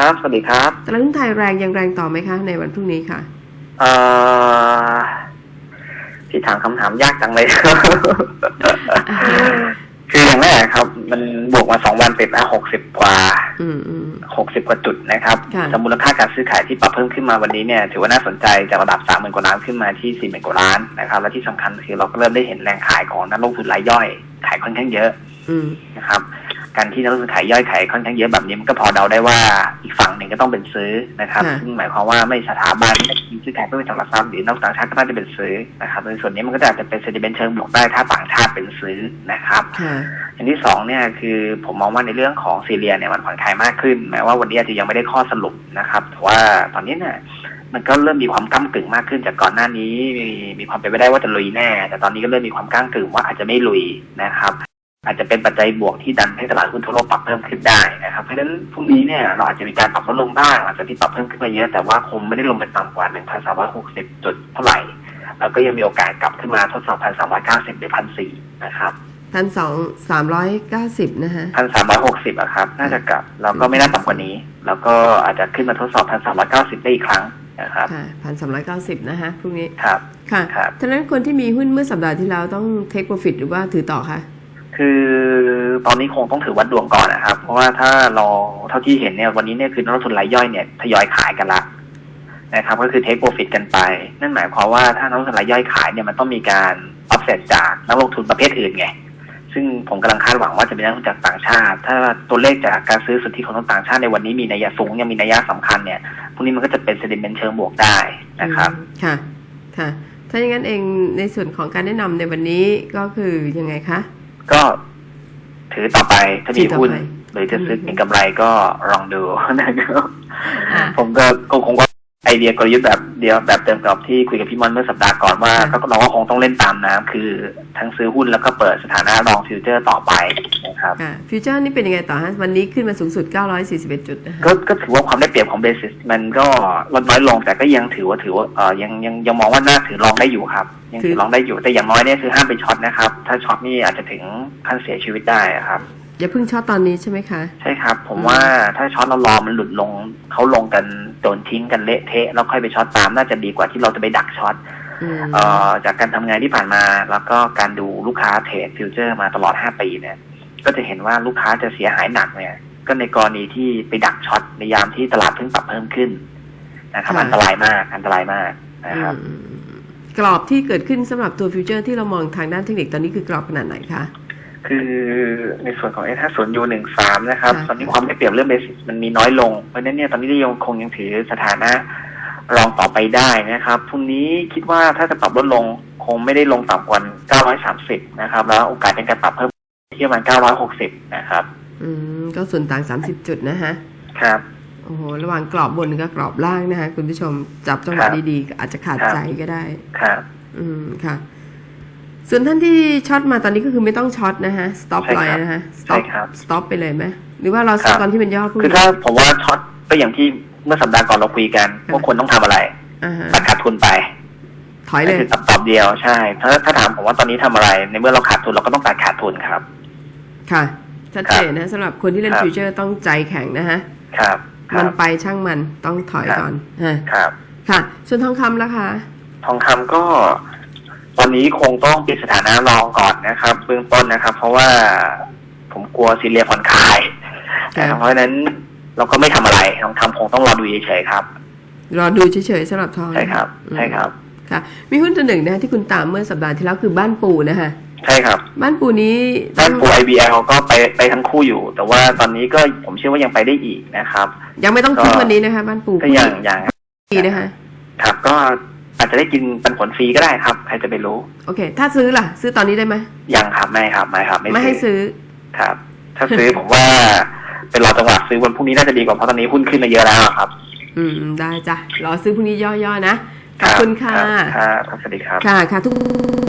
ครับ สวัสดีครับตลาดหุ้นไทยแรงยังแรงต่อไหมคะ ในวันพรุ่งนี้ค่ะเอ่อที่ถามคำถามยากจังเลย คืออย่างแรกครับ มันบวกมาสองวันติดนะหกสิบกว่าอืมอืมหกสิบกว่าจุดนะครับค่ะแต่มูลค่าการซื้อขายที่ปรับเพิ่มขึ้นมาวันนี้เนี่ย ถือว่าน่าสนใจจากระดับสามหมื่นกว่าล้านขึ้นมาที่สี่หมื่นกว่าล้านนะครับ และที่สำคัญคือเราก็เริ่มได้เห็นแรงขายของนักลงทุนรายย่อย ขายค่อนข้างเยอะอืมนะครับ การที่นักลงทุนขายย่อยขายค่อนข้างเยอะแบบนี้มันก็พอเดาได้ว่าอีกฝั่งหนึ่งก็ต้องเป็นซื้อนะครับค่ะซึ่งหมายความว่าไม่สถาบันไม่ซื้อขายเพื่อเป็นตลาดทรัพย์หรือนักต่างชาติก็น่าจะเป็นซื้อนะครับในส่วนนี้มันก็จะอาจจะเป็นเซนติเมนต์เชิงบวกได้ถ้าต่างชาติเป็นซื้อนะครับค่ะอันที่สองเนี่ยคือผมมองว่าในเรื่องของซีเรียเนี่ยมันผ่อนคลายมากขึ้นแม้ว่าวันนี้อาจจะยังไม่ได้ข้อสรุปนะครับแต่ว่าตอนนี้เนี่ยมันก็เริ่มมีความก้ากึ่งมากขึ้นจากก่อนหน้านี้มีมีความเป็นไปได้ว่าจะลุยแน่ แต่ตอนนี้ก็เริ่มมีความก้ากึ่งว่าอาจจะไม่ลุยนะครับ อาจจะเป็นปัจจัยบวกที่ดันให้ตลาดหุ้นทั่วโลกปรับเพิ่มขึ้นได้นะครับ เพราะฉะนั้นพรุ่งนี้เนี่ยเราอาจจะมีการปรับลดลงบ้างหลังจากที่ปรับเพิ่มขึ้นมาเยอะ แต่ว่าคงไม่ได้ลงไปต่ำกว่า 1,360 จุดเท่าไหร่ แล้วก็ยังมีโอกาสกลับขึ้นมาทดสอบ 1,390 หรือ 1,400 นะครับพันสองสามร้อยเก้าสิบนะคะ1,360อะครับ น่าจะกลับ แล้วก็ไม่น่าต่ำกว่านี้ แล้วก็อาจจะขึ้นมาทดสอบ1,390ได้อีกครั้งนะครับค่ะพันสามร้อยเก้าสิบนะคะพรุ่งนี้ ครับ ค่ะครับฉะนั้นคนที่มีหุ้นเมื่อสัปดาห์ที่แล้วต้องเทคโปรฟิตหรือว่าถือต่อคะ คือตอนนี้คงต้องถือวัดดวงก่อนนะครับ เพราะว่าถ้าเราเท่าที่เห็นเนี่ยวันนี้เนี่ยคือนักลงทุนรายย่อยเนี่ยทยอยขายกันละนะครับ ก็คือเทคโปรฟิตกันไป นั่นหมายความว่าถ้านักลงทุนรายย่อยขายเนี่ยมันต้องมีการออฟเซตจากนักลงทุนประเภทอื่นไงซึ่งผมกำลังคาดหวังว่าจะเป็นนักลงทุนจากต่างชาติ ถ้าตัวเลขจากการซื้อสุทธิของต่างชาติในวันนี้มีนัยสูงยังมีนัยสำคัญเนี่ยพวกนี้มันก็จะเป็นเซดิเมนต์เชิงบวกได้นะครับค่ะค่ะถ้าอย่างนั้นเองในส่วนของการแนะนำในวันนี้ก็คือยังไงคะ ก็ถือต่อไปถ้ามีหุ้นถือต่อไปหรือจะซื้ออืมเก็งกำไรก็ลองดูนะครับอะผมก็ก็คงว่า ไอเดียกลยุทธ์แบบเดียวแบบเดิมกับที่คุยกับพี่มอนเมื่อสัปดาห์ก่อนว่าค่ะก็เราก็คงต้องเล่นตามน้ำคือทั้งซื้อหุ้นแล้วก็เปิดสถานะรองฟิวเจอร์ต่อไปนะครับค่ะฟิวเจอร์นี่เป็นยังไงต่อฮะ วันนี้ขึ้นมาสูงสุด 941 จุดนะคะก็ก็ถือว่าความได้เปรียบของเบสิสมันก็ลดน้อยลงแต่ก็ยังถือว่าถือว่าเออยังยังยังมองว่าน่าถือรองได้อยู่ครับ ยังถือรองได้อยู่แต่อย่างน้อยเนี่ยคือห้ามไปช็อตนะครับ ถ้าช็อตนี่อาจจะถึงขั้นเสียชีวิตได้อะครับ อย่าเพิ่งช็อตตอนนี้ใช่ไหมคะ ใช่ครับผมอืมว่าถ้าช็อตเรารอมันหลุดลงเขาลงกันโดนทิ้งกันเละเทะแล้วค่อยไปช็อตตามน่าจะดีกว่าที่เราจะไปดักช็อตอืมเอ่อจากการทำงานที่ผ่านมา แล้วก็การดูลูกค้าเทรดฟิวเจอร์มาตลอด5ปีเนี่ย ก็จะเห็นว่าลูกค้าจะเสียหายหนักเนี่ย ก็ในกรณีที่ไปดักช็อตในยามที่ตลาดเพิ่งปรับเพิ่มขึ้นนะครับอันตรายมากอันตรายมากนะครับอืมกรอบที่เกิดขึ้นสำหรับตัวฟิวเจอร์ที่เรามองทางด้านเทคนิคตอนนี้คือกรอบขนาดไหนคะ คือในส่วนของ S 5 0 U 1 3 นะครับค่ะตอนนี้ความได้เปรียบเรื่องเบสิสมันมีน้อยลง เพราะฉะนั้นเนี่ยตอนนี้ยังคงยังถือสถานะรองต่อไปได้นะครับพรุ่งนี้คิดว่าถ้าจะปรับลดลงคงไม่ได้ลงต่ำกว่า930 นะครับ แล้วโอกาสในการปรับเพิ่มที่ประมาณ960 นะครับ อืม ก็ส่วนต่าง 30 จุดนะฮะ ครับ โอ้โห ระหว่างกรอบบนกับกรอบล่างนะคะคุณผู้ชมจับจังหวะครับดีๆ อาจจะขาดครับใจก็ได้ ครับ อืม ค่ะ ส่วนท่านที่ช็อตมาตอนนี้ก็คือไม่ต้องช็อตนะฮะ สต็อปใช่ไลครับน์นะฮะสใช่ต็อปครับสต็อปไปเลยไหมหรือว่าเราครับ ตอนที่เป็นยอดพุ่งคือถ้าผมว่าช็อตก็อย่างที่เมื่อสัปดาห์ก่อนเราคุยกันค่ะว่าควรต้องทำอะไรอ่าฮะตัดขาดทุนไปถอยเลนั่นย คือคำตอบเดียวใช่ ถ้าถ้าถามผมว่าตอนนี้ทำอะไร ในเมื่อเราขาดทุนเราก็ต้องตัดขาดทุนครับ ค่ะ ชัดเจนนะสำหรับคนที่เล่นครับ ฟิวเจอร์ต้องใจแข็งนะฮะ ครับคมัรันบ ไปช่างมันต้องถอยครับ ก่อนอ่าครับ ค่ะ ส่วนทองคำแล้วคะ ทองคำก็ ตอนนี้คงต้องปิดสถานะรองก่อนนะครับ เบื้องต้นนะครับ เพราะว่าผมกลัวซีเรียผ่อนคลายนะครับเพราะฉะนั้นเราก็ไม่ทำอะไรทองคำคงต้องรอดูเฉยๆครับ รอดูเฉยๆสำหรับทองใช่ครับอืมใช่ครับค่ะมีหุ้นตัวหนึ่งนะฮะที่คุณตามเมื่อสัปดาห์ที่แล้วคือบ้านปูนะคะใช่ครับ บ้านปูนี้ด้านปู IBL ก็ไปไปทั้งคู่อยู่ แต่ว่าตอนนี้ก็ผมเชื่อว่ายังไปได้อีกนะครับ ยังไม่ต้องทิ้งก็วันนี้นะคะ บ้านปูก็อย่างอย่างดีนะคะครับก็ อาจจะได้กินปันผลฟรีก็ได้ครับ ใครจะไปรู้ โอเค ถ้าซื้อล่ะ ซื้อตอนนี้ได้ไหมยังครับไม่ครับไม่ครับไม่ให้ซื้อครับ ถ้าซื้อผมว่าเป็นรอจังหวะซื้อวันพรุ่งนี้น่าจะดีกว่าเพราะตอนนี้หุ้นขึ้นมาเยอะแล้วครับ อืมได้จ้ะรอซื้อพรุ่งนี้ย่อๆนะขอบคุณค่ะรับครับครับสวัสดีครับค่ะค่ะทุก